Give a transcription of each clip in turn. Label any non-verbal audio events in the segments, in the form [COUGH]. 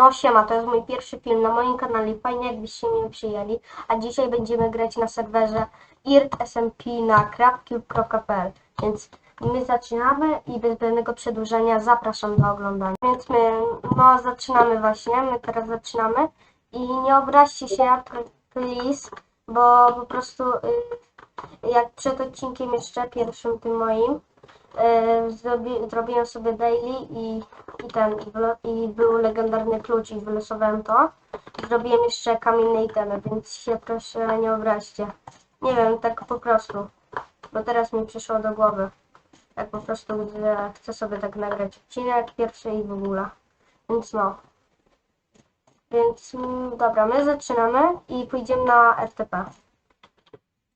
No siema, to jest mój pierwszy film na moim kanale. Fajnie jakbyście mnie przyjęli. A dzisiaj będziemy grać na serwerze irtsmp na crapcube.pl Więc my zaczynamy i bez zbędnego przedłużenia zapraszam do oglądania. Więc my, no zaczynamy właśnie, my teraz zaczynamy. I nie obraźcie się, please, bo po prostu y, jak przed odcinkiem jeszcze pierwszym tym moim, y, zrobi, zrobiłem sobie daily i, i ten, i, i był legendarny klucz i wylosowałem to. Zrobiłem jeszcze kamienne itemy, więc się proszę nie obraźcie. Nie wiem, tak po prostu, bo teraz mi przyszło do głowy. Tak po prostu, że chcę sobie tak nagrać odcinek pierwszy i w ogóle. Więc no. Więc mm, dobra, my zaczynamy i pójdziemy na RTP.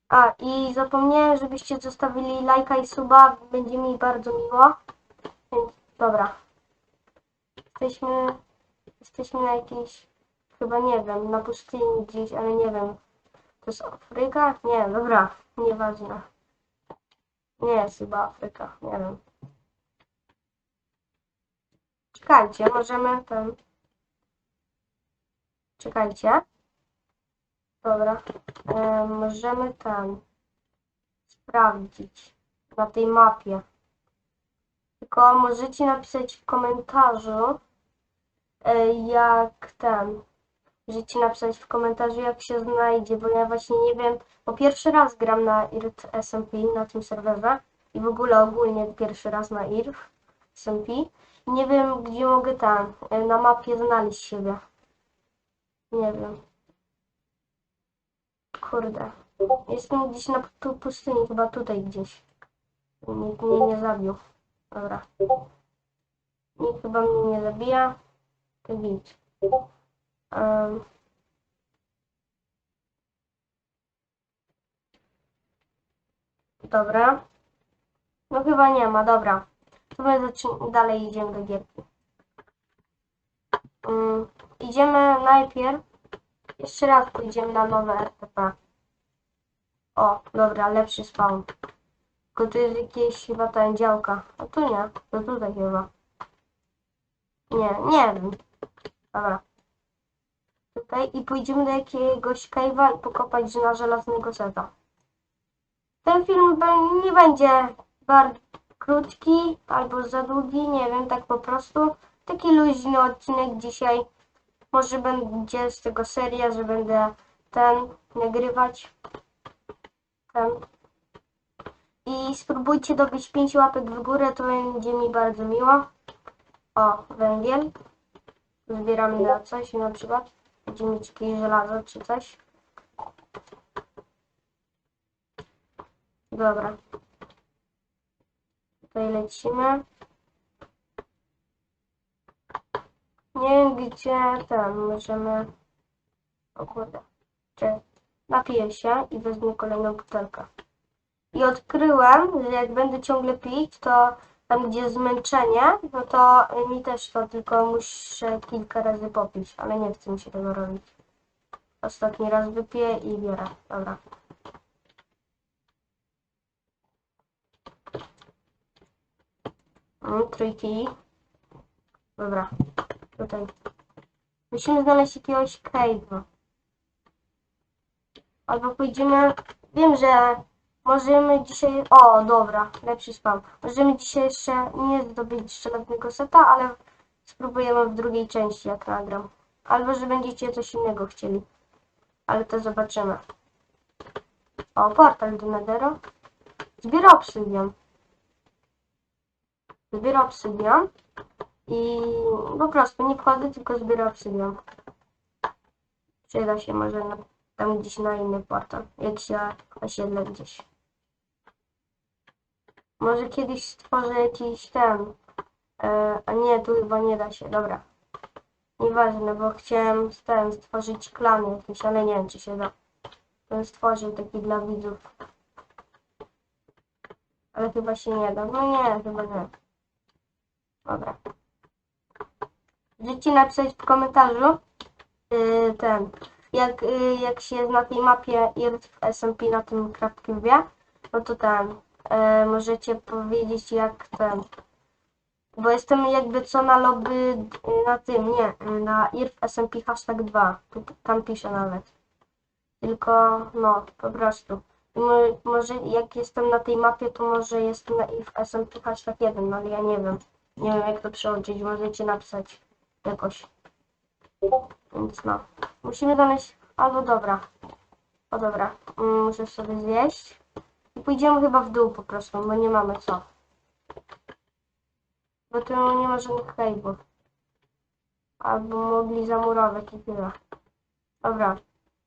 A, i zapomniałem, żebyście zostawili lajka i suba, będzie mi bardzo miło. Więc dobra. Jesteśmy, jesteśmy na jakiejś, chyba nie wiem, na pustyni gdzieś, ale nie wiem. To jest Afryka? Nie, dobra, nieważne. Nie jest chyba Afryka, nie wiem. Czekajcie, możemy tam... Czekajcie. Dobra. E, możemy tam sprawdzić na tej mapie. Tylko możecie napisać w komentarzu, e, jak ten. Możecie napisać w komentarzu, jak się znajdzie, bo ja właśnie nie wiem. Po pierwszy raz gram na IRT SMP na tym serwerze i w ogóle ogólnie pierwszy raz na IRT SMP. Nie wiem, gdzie mogę tam e, na mapie znaleźć siebie. Nie wiem. Kurde. Jestem gdzieś na pustyni, chyba tutaj gdzieś. Nikt mnie nie zabił. Dobra. Nikt chyba mnie nie zabija. To git. Um. Dobra. No chyba nie ma, dobra. To my dalej idziemy do gierki. Mm, idziemy najpierw. Jeszcze raz pójdziemy na nowe RTP. O, dobra, lepszy spawn. Tylko tu jest jakieś chyba ta działka. A tu nie, to tutaj chyba. Nie, nie wiem. Dobra. Tutaj i pójdziemy do jakiegoś cave'a i pokopać na żelaznego seta. Ten film nie będzie bardzo krótki albo za długi, nie wiem, tak po prostu. Taki luźny odcinek dzisiaj. Może będzie z tego seria, że będę ten nagrywać. I spróbujcie dobić 5 łapek w górę, to będzie mi bardzo miło. O, węgiel. Zbieramy na coś na przykład. Będziemy mieć jakieś żelazo czy coś. Dobra. Tutaj lecimy. Nie wiem gdzie ten możemy. O kurde. Czy napiję się i wezmę kolejną butelkę. I odkryłem, że jak będę ciągle pić, to tam gdzie zmęczenie, no to mi też to tylko muszę kilka razy popić, ale nie chcę mi się tego robić. Ostatni raz wypiję i biorę. Dobra. Mm, trójki. Dobra. Tutaj. Musimy znaleźć jakiegoś cave'a. Albo pójdziemy... Wiem, że możemy dzisiaj... O, dobra. Lepszy spam. Możemy dzisiaj jeszcze nie zdobyć żelaznego seta, ale spróbujemy w drugiej części, jak nagram. Albo, że będziecie coś innego chcieli. Ale to zobaczymy. O, portal do Nethera. Zbiera obsydian. Zbiera obsydian. I po prostu nie wchodzę, tylko zbiorę obsydian. Przyda się może na, tam gdzieś na inny portal, jak się osiedlę gdzieś. Może kiedyś stworzę jakiś ten, e, a nie, tu chyba nie da się, dobra. Nieważne, bo chciałem ten, stworzyć klan jakiś, ale nie wiem czy się da. Bym stworzył taki dla widzów. Ale chyba się nie da, no nie, chyba nie. Dobra. Możecie napisać w komentarzu yy, ten, jak, yy, jak się na tej mapie IRT w SMP na tym wie, no to ten, yy, możecie powiedzieć jak ten, Bo jestem jakby co na lobby na tym, nie, na IRF SMP hashtag 2. Tu, tam piszę nawet. Tylko, no, po prostu. Mo- może jak jestem na tej mapie, to może jestem na IRF SMP hashtag 1, no ale ja nie wiem. Nie wiem jak to przełączyć, możecie napisać jakoś. Więc no. Musimy znaleźć, albo dobra. O dobra, mm, muszę sobie zjeść. I pójdziemy chyba w dół po prostu, bo nie mamy co. Bo tu nie ma żadnych cave'ów. Albo mogli zamurować i tyle. Dobra,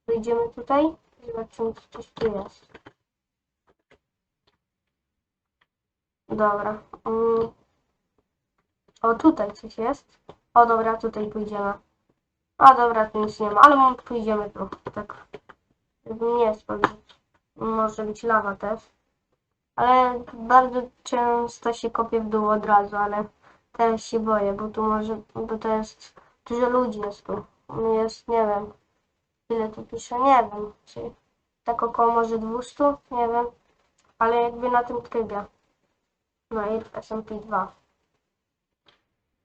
wyjdziemy tutaj. Zobaczymy, czy coś tu jest. Dobra. Mm. O, tutaj coś jest. O, dobra, tutaj pójdziemy. A, dobra, tu nic nie ma, ale my pójdziemy tu. Tak. Żeby nie spojrzeć. Może być lawa też. Ale bardzo często się kopię w dół od razu, ale teraz się boję, bo tu może, bo to jest dużo ludzi jest tu. Jest, nie wiem, ile tu pisze, nie wiem, czy tak około może 200, nie wiem, ale jakby na tym trybie. No i SMP2.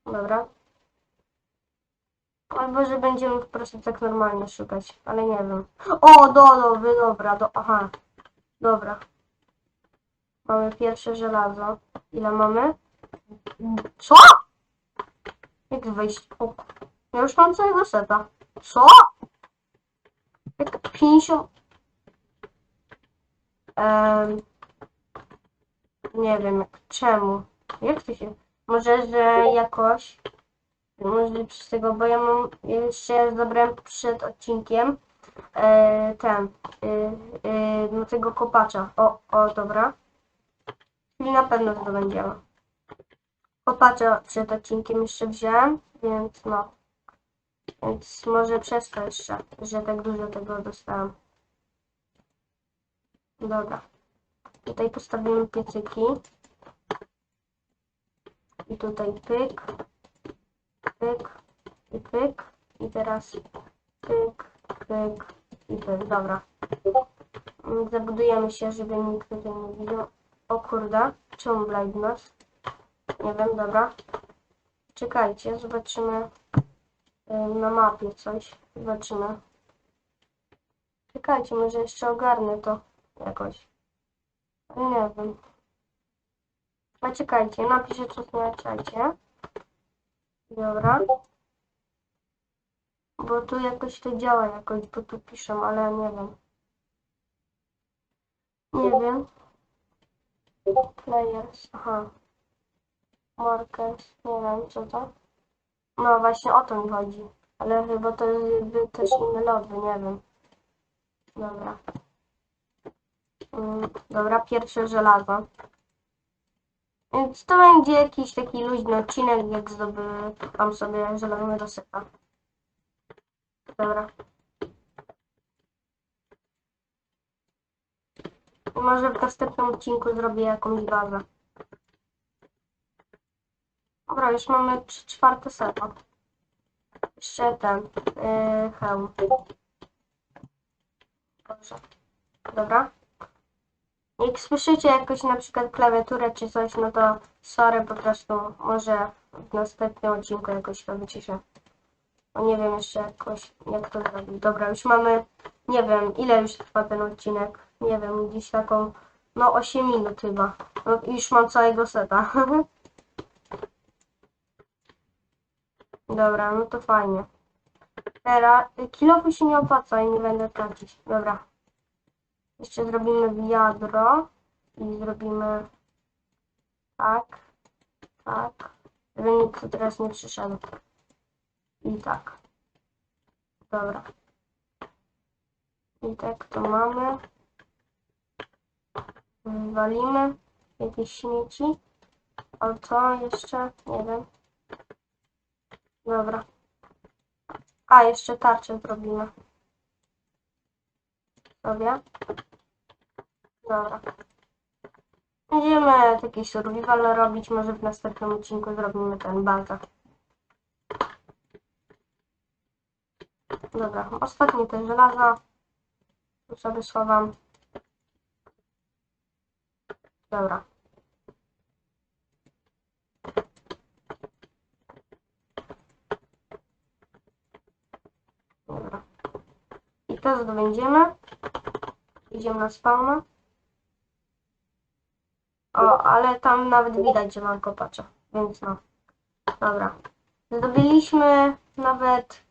Dobra. Albo, że będziemy po prostu tak normalnie szukać, ale nie wiem. O, do, do, wy, dobra, do, aha. Dobra. Mamy pierwsze żelazo. Ile mamy? Co? Jak wejść? O, ja już mam całego seta. Co? Jak 50... Em, nie wiem, czemu? Jak to się... Może, że jakoś... Może przez tego, bo ja mam jeszcze zabrałem przed odcinkiem e, ten, e, e, no tego kopacza. O, o, dobra. Czyli na pewno to będziemy. Kopacza przed odcinkiem jeszcze wziąłem, więc no. Więc może przez to jeszcze, że tak dużo tego dostałem. Dobra. Tutaj postawimy piecyki. I tutaj pyk pyk i pyk i teraz pyk, pyk i pyk. Dobra. Zabudujemy się, żeby nikt tutaj nie widział. O kurde, czemu blindness? Nie wiem, dobra. Czekajcie, zobaczymy y, na mapie coś. Zobaczymy. Czekajcie, może jeszcze ogarnę to jakoś. Nie wiem. A czekajcie, napiszę coś na czacie. Dobra. Bo tu jakoś to działa jakoś, bo tu piszę, ale nie wiem. Nie wiem. Players, aha. Markers, nie wiem co to. No właśnie o to mi chodzi. Ale chyba to jest jakby też inny lobby, nie wiem. Dobra. Mm, Dobra, pierwsze żelazo. Więc to będzie jakiś taki luźny odcinek, jak zdobywam sobie zielonego sypa. Dobra. I Może w następnym odcinku zrobię jakąś bazę. Dobra, już mamy czwarte seta. Jeszcze ten, yy, hełm. Dobrze. Dobra. Jak słyszycie jakoś na przykład klawiaturę czy coś, no to sorry, po prostu może w następnym odcinku jakoś to wyciszę. No nie wiem jeszcze jakoś, jak to zrobić. Dobra, już mamy, nie wiem, ile już trwa ten odcinek. Nie wiem, gdzieś taką, no 8 minut chyba. No już mam całego seta. [LAUGHS] Dobra, no to fajnie. Teraz, kilofu się nie opłaca i nie będę tracić. Dobra. Jeszcze zrobimy wiadro i zrobimy tak, tak, żeby nikt teraz nie przyszedł. I tak. Dobra. I tak to mamy. Wywalimy jakieś śmieci. A co jeszcze? Nie wiem. Dobra. A, jeszcze tarczę zrobimy. Dobra. Dobra. Będziemy taki survival robić, może w następnym odcinku zrobimy ten baza. Dobra, ostatni ten żelaza. Tu sobie schowam. Dobra. Dobra. I to zdobędziemy. Idziemy na spawna. O, ale tam nawet widać, że mam kopacza, więc no. Dobra. Zdobyliśmy nawet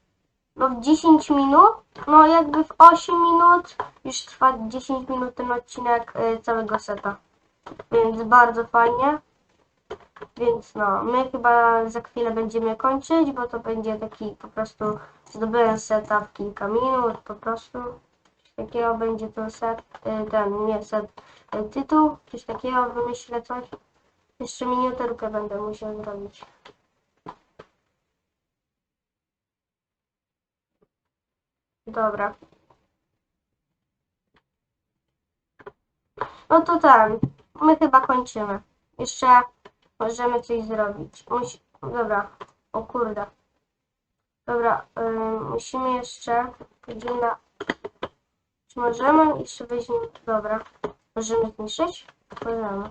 no w 10 minut, no jakby w 8 minut już trwa 10 minut ten odcinek y, całego seta. Więc bardzo fajnie. Więc no, my chyba za chwilę będziemy kończyć, bo to będzie taki po prostu zdobyłem seta w kilka minut, po prostu. Takiego będzie to set, y, ten, nie set, y, tytuł, coś takiego, wymyślę coś. Jeszcze miniaturkę będę musiał zrobić. Dobra. No to ten, my chyba kończymy. Jeszcze możemy coś zrobić. Musi... Dobra, o kurde. Dobra, ym, musimy jeszcze godzina... Czy możemy jeszcze weźmiemy... Dobra, możemy? Możemy.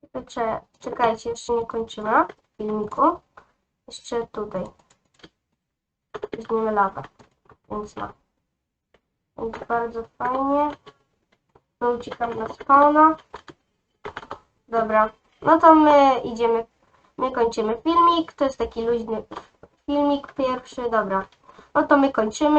Tylko cze- Czekajcie, jeszcze nie kończymy filmiku. Jeszcze tutaj. Weźmiemy lawę. Więc no. Więc bardzo fajnie. No uciekam na spawna. Dobra. No to my idziemy. My kończymy filmik. To jest taki luźny filmik pierwszy. Dobra. No to my kończymy.